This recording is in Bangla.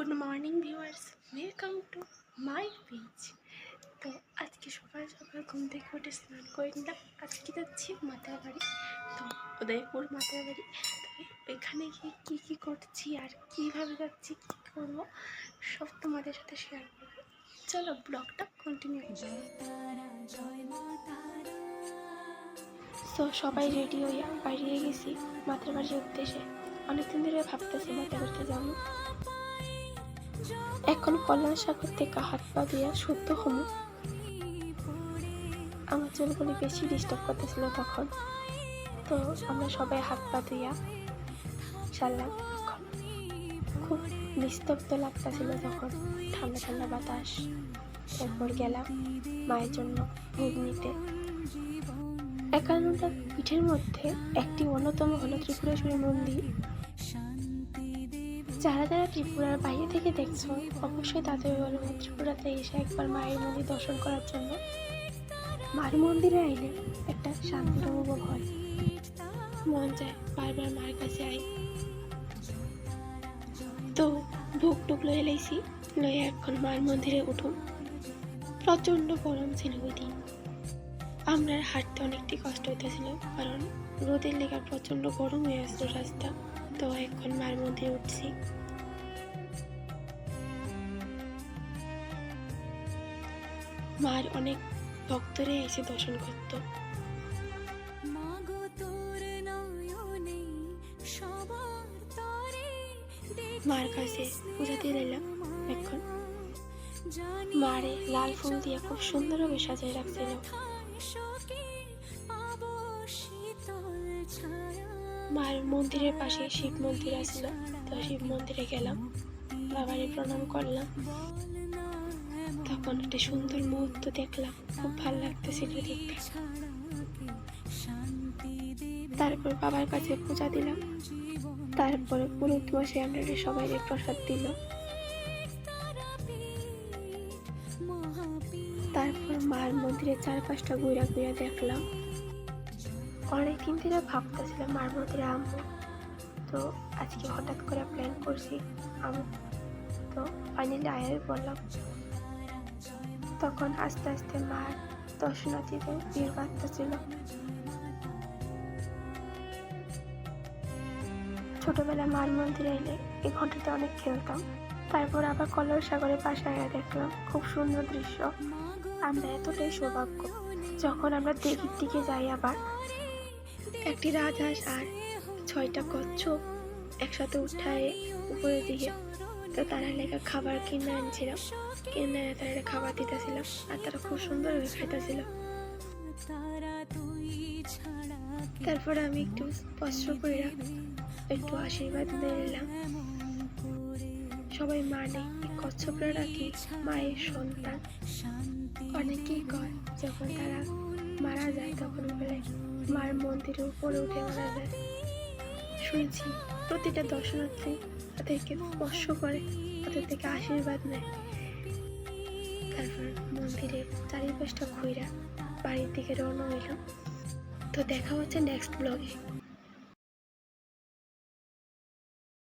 Good morning viewers welcome to my page তো আজকে সকাল সকাল ঘুম থেকে উঠে স্নান করে নিলাম। আজকে যাচ্ছি মাতার বাড়ি তো উদয়পুর মাতার বাড়ি তো এখানে গিয়ে কী কী করছি আর কীভাবে যাচ্ছি, কী করব, সব তোমাদের সাথে শেয়ার করব। চলো ব্লগটা কন্টিনিউ তো সবাই রেডি হইয়া বাইরে গেছি মাতার বাড়ির উদ্দেশ্যে। অনেকদিন ধরে ভাবতেছি মাতার বাড়িতে যাব। এখন কল্যাণ সাগর থেকে হাত পা দিয়া শুদ্ধ হম। আমার চুলগুলি বেশি ডিস্টার্ব করতেছিল তখন। তো আমরা সবাই হাত পা ধুইয়া সারলাম খুব নিস্তব্ধ লাগতেছিল তখন। ঠান্ডা ঠান্ডা বাতাস। এরপর গেলাম মায়ের জন্য ভোগ নিতে। একান্নটা পিঠের মধ্যে একটি অন্যতম হলো ত্রিপুরেশ্বরী মন্দির। যারা যারা ত্রিপুরার বাইরে থেকে দেখছ, অবশ্যই তাদের বলব ত্রিপুরাতে এসে একবার মায়ের মন্দির দর্শন করার জন্য। মার মন্দিরে আইলে একটা শান্তির অনুভব হয়। মন চায় বারবার মার কাছে আই। তো ভোগ টুক লয়ে লাইছি লয়ে এখন মার মন্দিরে উঠুন। প্রচণ্ড গরম ছিল ওই দিন। আমরা হাঁটতে অনেকটি কষ্ট হইতেছিল, কারণ রোদের লেগে প্রচণ্ড গরম হয়ে আসলো রাস্তা। তো এখন মার মন্দিরে উঠছি। মার অনেক ভক্তরে এসে দর্শন করতো। মার কাছে পূজা দিয়ে দিলাম এখন। মারে লাল ফুল দিয়ে খুব সুন্দরভাবে সাজিয়ে রাখছিল। মার মন্দিরের পাশে শিব মন্দির আছিল তো শিব মন্দিরে গেলাম। বাবারে প্রণাম করলাম। তখন একটা সুন্দর মুহূর্ত দেখলাম। খুব ভালো লাগতেছিল দেখতে। তারপর বাবার কাছে পূজা দিলাম। তারপরে পুরোহিত মশাই আমাদের সবাই প্রসাদ দিল। তারপর মার মন্দিরের চারপাশটা ঘুরা ঘুরা দেখলাম। অনেকদিন ধরে ভাবতেছিলাম মার মন্দিরে আমবো তো আজকে হঠাৎ করে প্ল্যান করছি আমু তো ফাইনালি আয়ার বললাম তখন আস্তে আস্তে মার দর্শনার্থীদের ভিড় বাড়তেছিল। ছোটবেলায় মার মন্দিরে এলে এই ঘন্টাতে অনেক খেলতাম। তারপর আবার কলর সাগরের পাশে দেখলাম খুব সুন্দর দৃশ্য। আমরা এতটাই সৌভাগ্য, যখন আমরা দিঘির দিকে যাই আবার। একটি রাজহাঁস আর ছয়টা কচ্ছপ একসাথে উঠায় উপরের দিকে তো তারা লেখা খাবার কিনে আনছিলাম কিনে তারা খাবার দিতেছিলাম আর তারা খুব সুন্দরভাবে খাইতেছিল। তারপর আমি একটু স্পর্শ করে একটু আশীর্বাদ দিয়ে নিলাম। সবাই মানে কচ্ছপরা নাকি মায়ের সন্তান। অনেকেই কয়, যখন তারা মারা যায় তখন বলে মার মন্দিরের উপরে উঠে মারা যায়। শুনছি প্রতিটা দর্শনার্থী তাদেরকে স্পর্শ করে, তাদের থেকে আশীর্বাদ নেয়। তারপর মন্দিরের চারিপাশটা ঘুরা বাড়ির দিকে রওনা হইলাম। তো দেখা হচ্ছে নেক্সট ব্লগে